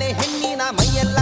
ಹೆಣ್ಣಿನ ಮೈಯೆಲ್ಲ